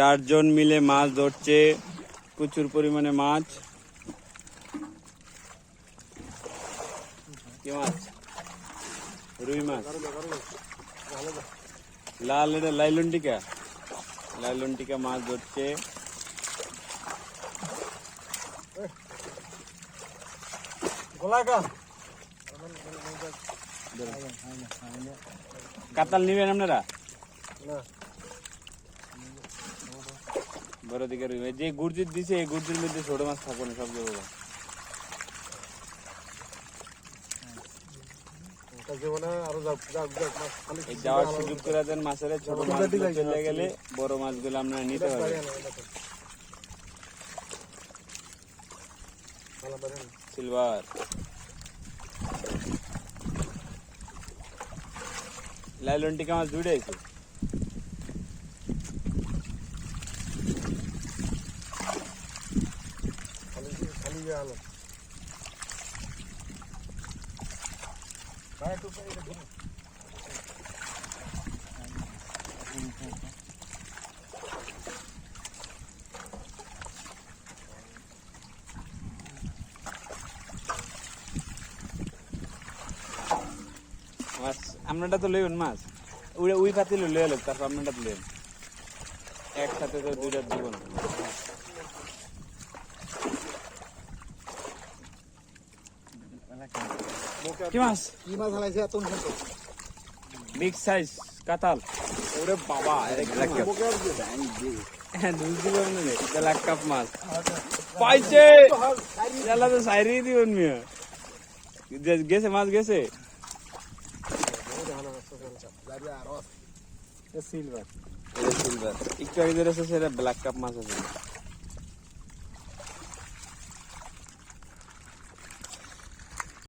চারজন মিলে মাছ ধরছে। প্রচুর পরিমাণে মাছ। কি মাছ? রুই মাছ। লাল এটা লাইলন টিকা? লাইলন টিকা মাছ ধরছে। কাতাল নিবেন আপনারা? বড় দিকে রুই যে গুড়জির দিছে এই গুড়জির মধ্যে ছোট মাছ থাকবে না সব জায়গায় যাওয়ার সুযোগ করে দেন মাছের ছোট মাছ চলে গেলে বড় মাছগুলো আমরা নিতে পারবেন সিলভার। লাইলন টিকা মাছ আছে মাছ আপনারটা তো লইবেন মাছ। ওই ওই পাতি লই এলো তারপর আপনারটা তো লইবেন। একসাথে তো দুইটা দিব কি মাছ? কি মাছ হালাইছে এত বিগ সাইজ কাতাল ওরে বাবা হ্যাঁ কাপ মাছ। পাইছে! জ্বালা তো সাইরি দিবেন মিয়া গেছে মাছ গেছে? সিলভার এটা সিলভার একটু আগে ব্ল্যাক কাপ মাছ আছে।